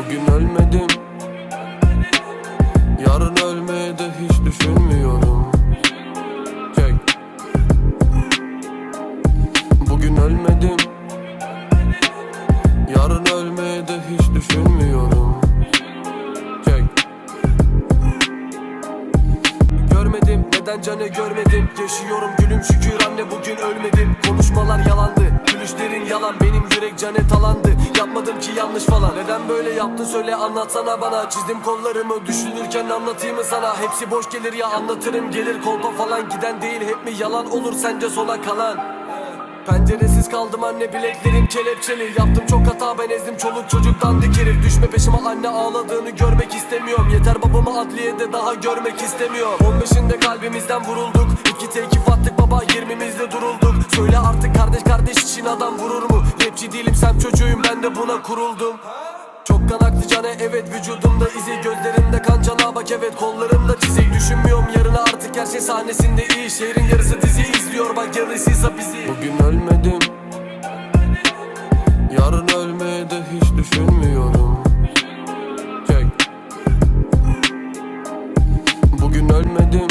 Bugün ölmedim. Yarın ölmeyi de hiç düşünmüyorum. Çek Bugün ölmedim. Yarın ölmeyi de hiç düşünmüyorum. Çek Görmedim neden canı görmedim? Yaşıyorum gülüm şükür anne bugün ölmedim. Konuşmalar yalandı Gülüşlerin yalan. Benim yürek cane talandı Yapmadım ki yanlış falan. Neden böyle yaptın söyle anlatsana bana. Çizdim kollarımı düşünürken anlatayım mı sana? Hepsi boş gelir ya anlatırım. Gelir kolpa falan Giden değil. Hep mi yalan olur sence sona kalan? Penceresiz kaldım anne bileklerim kelepçeli. Yaptım çok hata ben ezdim çoluk çocuktan dikerim Düşme peşime anne ağladığını görmek istemiyorum. Yeter babamı adliyede daha görmek istemiyorum. 15'inde kalbimizden vurulduk. İki tekif attık baba 20'mizde durulduk. Söyle artık kardeş kardeş için adam vurur mu Rapçi değilim sen çocuğum ben de buna kuruldum. Çok kan aktı cane evet vücudumda izi Gözlerimde kan cana bak evet kollarımda çizik. Düşünmüyorum yarına artık her şey sahnesinde iyi. Şehrin yarısı dizi izliyor bak yarısıysa bizi. Bugün ölmedim Yarın ölmeyi de hiç düşünmüyorum. Çek Bugün ölmedim